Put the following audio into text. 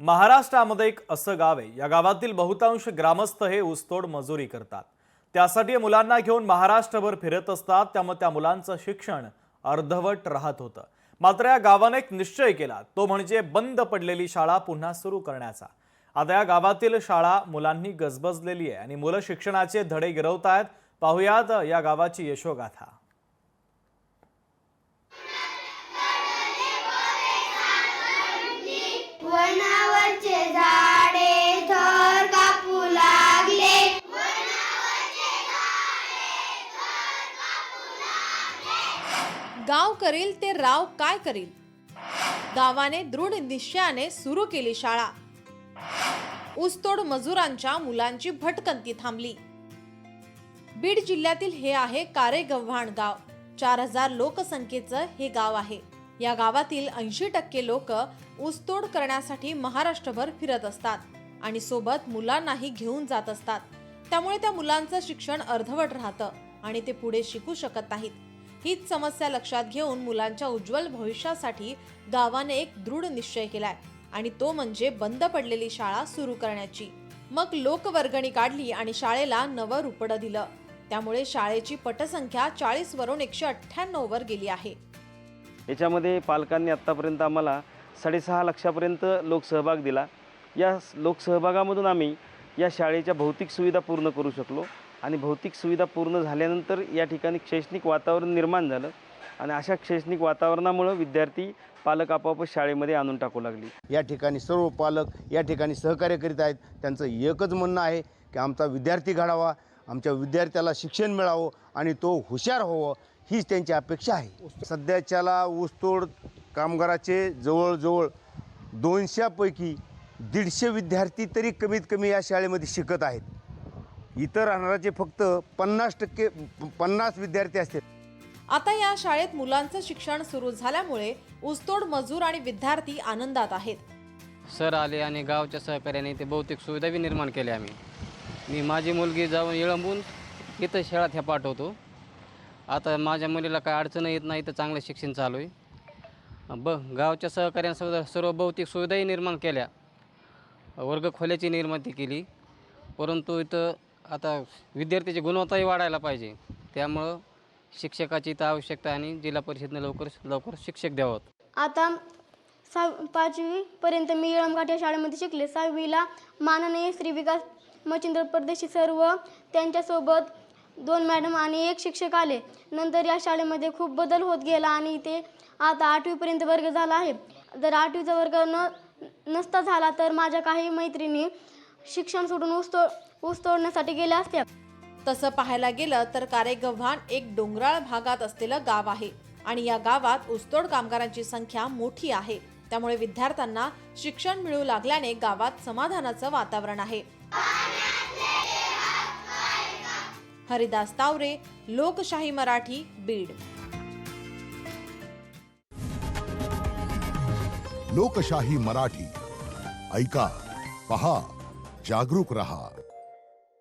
महाराष्ट्रामध्ये एक असं गाव आहे. या गावातील बहुतांश ग्रामस्थ हे ऊसतोड मजुरी करतात. त्यासाठी मुलांना घेऊन महाराष्ट्रभर फिरत असतात. त्यामुळे त्या मुलांचं शिक्षण अर्धवट राहत होतं. मात्र या गावाने एक निश्चय केला. तो म्हणजे बंद पडलेली शाळा पुन्हा सुरू करण्याचा. आता या गावातील शाळा मुलांनी गजबजलेली आहे आणि मुलं शिक्षणाचे धडे गिरवतायत. पाहुयात या गावाची यशोगाथा. गाव करील ते राव काय करील? गावाने दृढ निश्चयाने सुरू केली शाळा. ऊसतोड मजुरांच्या मुलांची भटकंती थांबली. बीड जिल्ह्यातील हे आहे कारेगव्हाण गाव. चार हजार लोकसंख्येचं हे गाव आहे. या गावातील ऐंशी टक्के लोक ऊसतोड करण्यासाठी महाराष्ट्रभर फिरत असतात आणि सोबत मुलांनाही घेऊन जात असतात. त्यामुळे त्या मुलांचं शिक्षण अर्धवट राहतं आणि ते पुढे शिकू शकत नाहीत. हीच समस्या लक्षात घेऊन मुलांच्या उज्ज्वल भविष्यासाठी गावाने एक दृढ निश्चय केलाय आणि तो म्हणजे बंद पडलेली शाळा सुरू करण्याची. मग लोकवर्गणी काढली आणि शाळेला नवं रुपडं दिलं. त्यामुळे शाळेची पटसंख्या चाळीस वरून एकशे अठ्ठ्याण्णव वर गेली आहे. याच्यामध्ये पालकांनी आत्तापर्यंत आम्हाला साडेसहा लक्षापर्यंत लोकसहभाग दिला. या लोकसहभागामधून आम्ही या शाळेच्या भौतिक सुविधा पूर्ण करू शकलो. आणि भौतिक सुविधा पूर्ण झाल्यानंतर या ठिकाणी शैक्षणिक वातावरण निर्माण झालं. आणि अशा शैक्षणिक वातावरणामुळं विद्यार्थी पालक आपोआपच शाळेमध्ये आणून टाकू लागली. या ठिकाणी सर्व पालक या ठिकाणी सहकार्य करीत आहेत. त्यांचं एकच म्हणणं आहे की आमचा विद्यार्थी घडावा आमच्या विद्यार्थ्याला शिक्षण मिळावं आणि तो हुशार व्हावं हीच त्यांची अपेक्षा आहे. सध्याच्याला ऊसतोड कामगाराचे जवळजवळ दोनशेपैकी दीडशे विद्यार्थी तरी कमीत कमी या शाळेमध्ये शिकत आहेत. इतर राहणाराचे फक्त पन्नास टक्के पन्नास विद्यार्थी असतात आता या शाळेत मुलांचं शिक्षण सुरू झाल्यामुळे ऊसतोड मजूर आणि विद्यार्थी आनंदात आहेत. सर आले आणि गावच्या सहकार्याने ते भौतिक सुविधा बी निर्माण केल्या आम्ही. मी माझी मुलगी जाऊन येळंबून इथं शाळात ह्या पाठवतो. आता माझ्या मुलीला काय अडचण येत नाही तर चांगलं शिक्षण चालू आहे. ब गावच्या सहकार्याने सर्व सर्व भौतिक सुविधाही निर्माण केल्या. वर्ग खोल्याची निर्मिती केली. परंतु इथं आता विद्यार्थ्याची गुणवत्ताही वाढायला पाहिजे. त्यामुळं शिक्षकाची इथं आवश्यकता आणि जिल्हा परिषदने लवकर लवकर शिक्षक द्यावं. आता सहा पाचवीपर्यंत मी इळमघाट या शाळेमध्ये शिकले. सहावीला माननीय श्री विकास मच्छिंद्र परदेशी सर्व त्यांच्यासोबत दोन मॅडम आणि एक शिक्षक आले. नंतर या शाळेमध्ये खूप बदल होत गेला आणि इथे आता आठवीपर्यंत वर्ग झाला आहे. जर आठवीचा वर्ग न नसता झाला तर माझ्या काही मैत्रिणी शिक्षण सोडून ऊस तो ऊस तोडण्यासाठी गेल्या असत्या. तसं पाहायला गेलं तर कारेगव्हाण एक डोंगराळ भागात असलेलं गाव आहे आणि या गावात ऊसतोड कामगारांची संख्या मोठी आहे. त्यामुळे विद्यार्थ्यांना शिक्षण मिळू लागल्याने गावात समाधानाचं वातावरण आहे. हरिदास तावरे लोकशाही मराठी बीड. लोकशाही मराठी. ऐका पहा. जागरूक रहा।